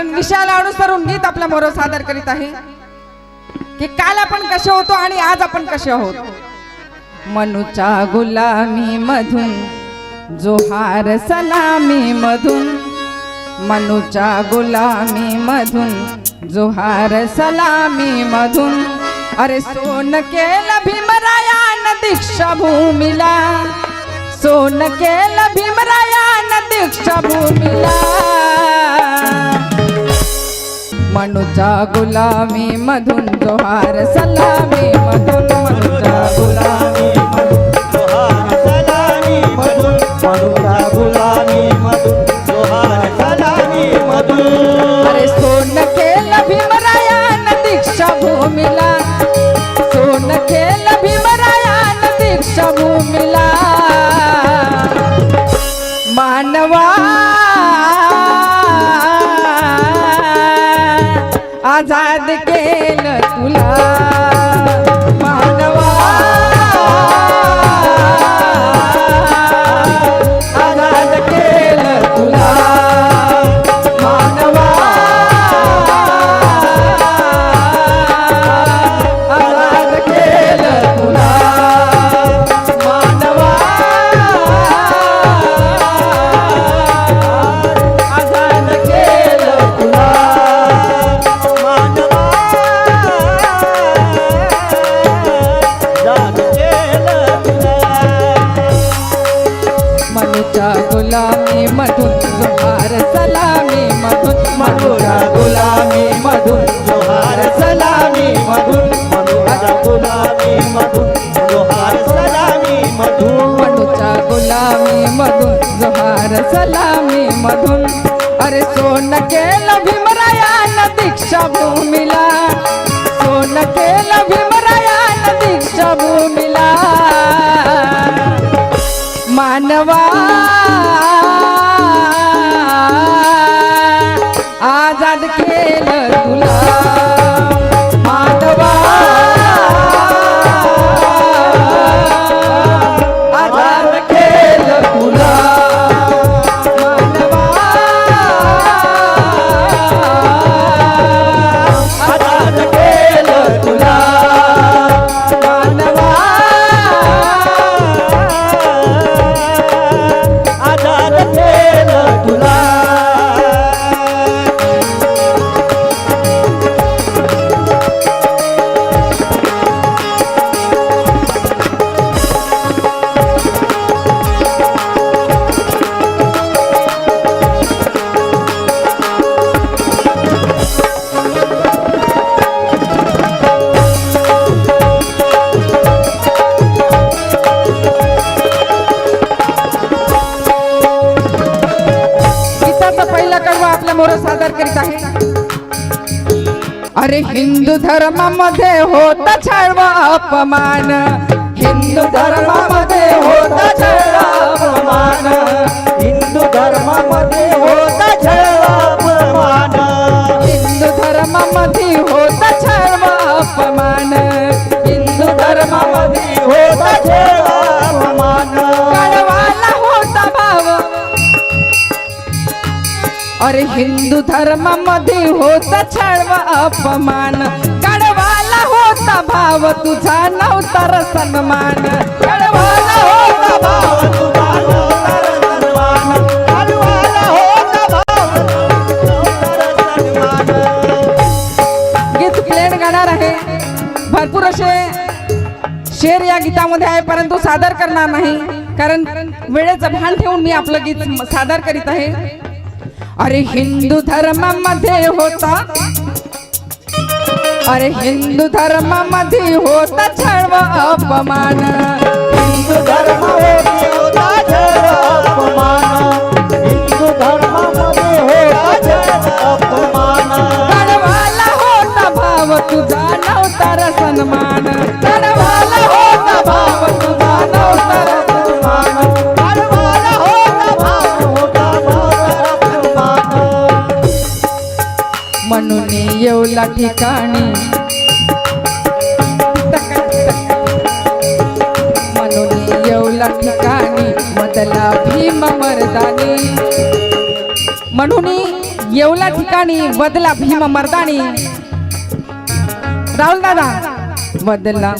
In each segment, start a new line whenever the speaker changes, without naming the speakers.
कारण विषयाला अनुसरून मीच आपला मोर सादर करीत आहे. की काल आपण कसे होतो आणि आज आपण कसे आहोत? मनुच्या गुलामी मधून जोहार सलामी मधून मनुच्या गुलामी मधून जोहार सलामी मधून. अरे सोन केलं भीमरायान दीक्षा भूमीला सोन केलं भीमरायान दीक्षा मनुचा गुलामी मधून जोहार सलामी मधून मनुचा गुलामी. आझाद केलं तुला. मधून जोहार सलामी मधून अरे सोन केलं भीमरायान दीक्षा भूमीला। सोन केलं अरे हिंदू धर्मामध्ये होता छळवा अपमान। हिंदू धर्मामध्ये होता छळवा अरे हिंदू धर्मामध्ये होता छळवा अपमान। कडवाला होता भाव तुझा नव्हता सन्मान कडवाला होता भाव
तुझा नवतर सन्मान होता भाव नवतर सन्मान
गीत प्लेन गाणार आहे. भरपूर असे शेर या गीतामध्ये आहे परंतु सादर करणार नाही. कारण वेळेचं भान ठेवून मी आपलं गीत सादर करीत आहे. अरे हिंदू धर्मामध्ये होता. अरे हिंदू धर्मामध्ये होता छळव अपमान.
हिंदू धर्म होती होता छळापमान हिंदू धर्मामध्ये होता छळापमान
कडवाला होता भाव तुझा नव्हता सन्मान. ठिकाणी. म्हणून येवला ठिकाणी मदला भीम मर्दानी. म्हणून येवला ठिकाणी बदला भीम मर्दानी. राहुल दादा बदला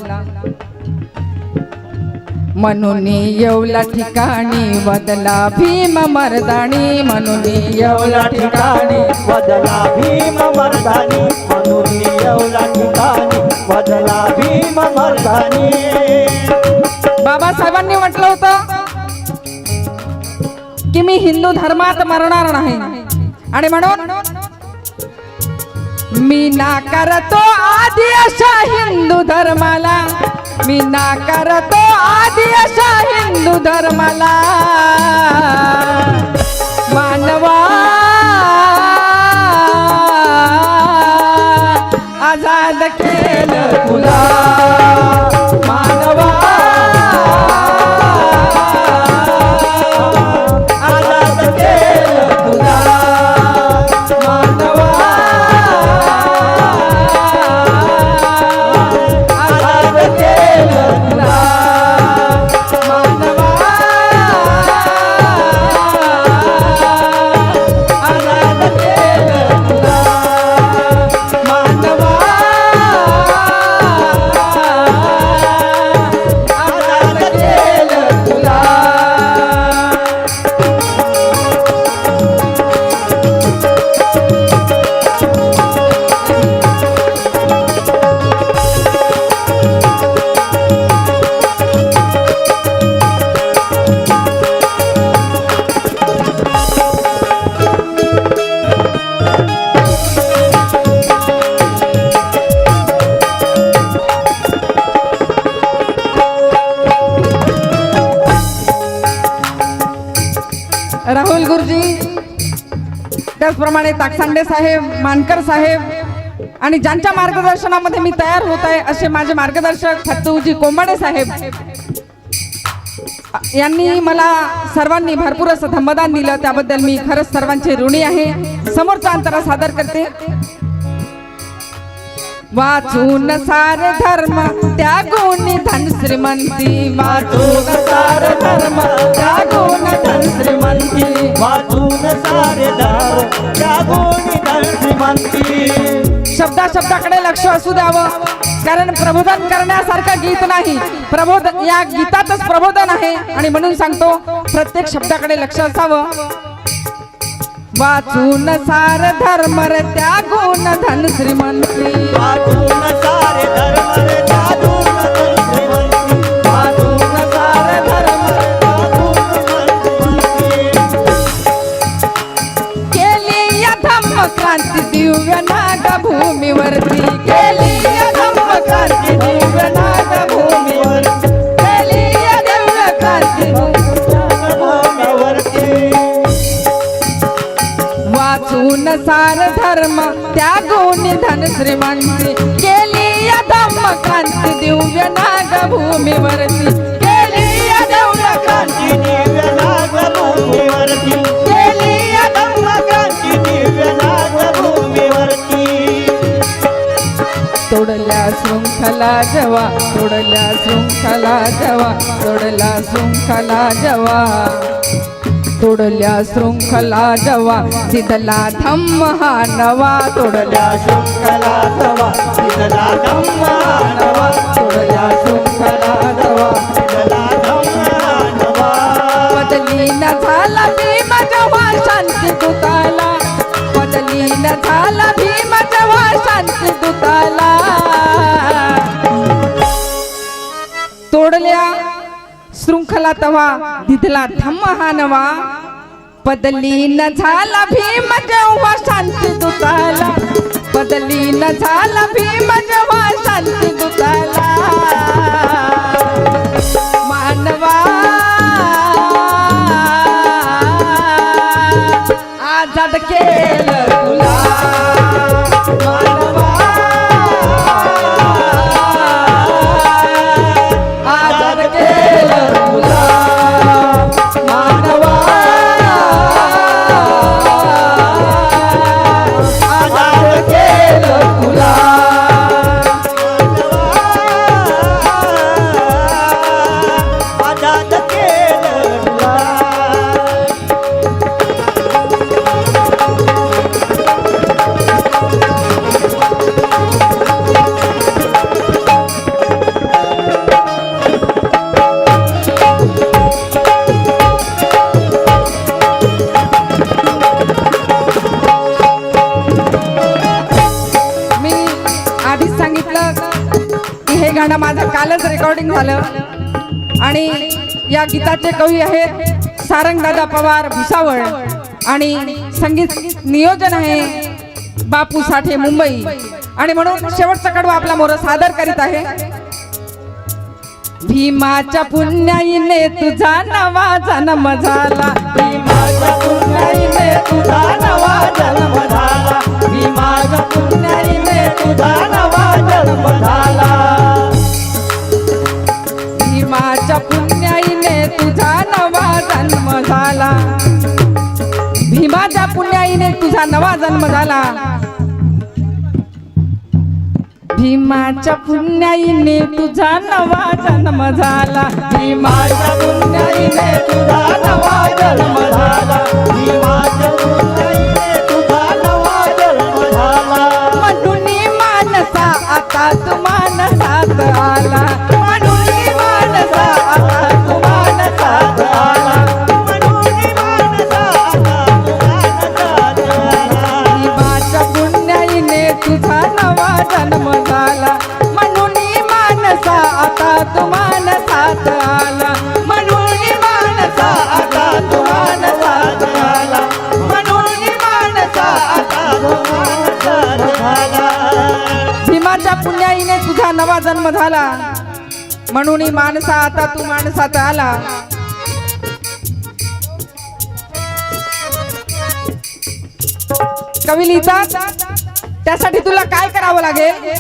म्हणून येवला ठिकाणी बदला भीम मर्दानी. म्हणून येवला ठिकाणी
बदला भीम मर्दानी.
बाबासाहेबांनी म्हटलं होतं की मी हिंदू धर्मात मरणार नाही. आणि म्हणून मी नाकारतो आधी अशा हिंदू धर्माला. मी नाकारतो आधी अशा हिंदू धर्माला. त्याचप्रमाणे ताकसांडे साहेब मानकर साहेब आणि ज्यांच्या मार्गदर्शनामध्ये मी तयार होत आहे असे माझे मार्गदर्शक फत्तूजी कोंबाडे साहेब. यांनी मला सर्वांनी भरपूर असं धम्मदान दिलं. त्याबद्दल मी खरंच सर्वांचे ऋणी आहे. समोरचा अंतरा सादर करते. वाचून सार धर्म त्यागून धन श्रीमंती. वाचून सार धर्म त्यागून धन श्रीमंती.
वाचून सारे दार त्या गोणी श्रीमंती.
शब्दा शब्दाकडे लक्ष असू द्यावं कारण प्रबोधन करण्यासारखं गीत नाही. प्रबोध या गीतातच प्रबोधन आहे. आणि म्हणून सांगतो प्रत्येक शब्दाकडे लक्ष असावं. वाचून सार धर्म रे त्यागून धन श्रीमंती.
वाचून सारे धर्म धन श्रीमंती.
वाचून सार धर्म
वाचून धन श्रीमंती.
केली या धम्म क्रांती दिव्य नाग भूमीवरती सार त्या त्यागून धन श्रीमंती. केली या धम्म क्रांती दिव्य नाग भूमीवरती केली या दिव्य क्रांती
दिव्य नाग भूमीवरती
केली या
धम्मक्रांती दिव्य नाग भूमीवरती
तोडल्या शृंखला जवा तोडल्या शृंखला जवा तोडल्या शृंखला जवा. तोडल्या शृंखला जवा सिद्धला धम्म हा नवा तोडल्या
त्या शृंखला सवा तिथला धम्म
नवा तोडल्या शृंखला जवा
तिथला धम्म नवा.
बदली न झाला भीम जवा शांती दुताला. बदली न झाला भीम जवा शांती दुताला. तोडल्या शृंखला तवा दिदला धम्म हा नवा बदली न झाला भीम जेव्हा शांती दुताला. बदली न झाला भीम जेव्हा शांती दुताला. मानवा माझं कालच रेकॉर्डिंग झालं. आणि या गीताचे कवी आहेत सारंगदादा पवार भुसावळ. आणि संगीत नियोजन आहे बापू साठे मुंबई. आणि म्हणून शेवटचा कडवा आपला मोर सादर करीत आहे. भीमाच्या पुण्याईने तुझा नवा जन्म झाला. भीमाच्या पुण्याईने तुझा नवा जन्म झाला. भीमाच्या पुण्याईने तुझा नवा जन्म झाला. भीमाच्या पुण्याईने तुझा नवा जन्म झाला. भीमाच्या पुण्याईने तुझा नवा जन्म झाला. भीमाच्या पुण्याईने तुझा नवा जन्म झाला. भीमाच्या पुण्याईने तुझा नवा जन्म झाला.
भीमाच्या पुण्याईने तुझा नवा जन्म झाला.
म्हणून मानसा आता तू
मानसात आला.
भीमाच्या पुण्याईने तुझा नवा जन्म झाला. म्हणून माणसा आता तू माणसात आला. कवी लिहितात त्यासाठी तुला काय करावं लागेल?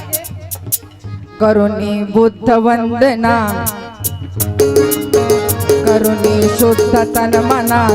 करुणी बुद्ध वंदना करुणी शुद्ध तन मना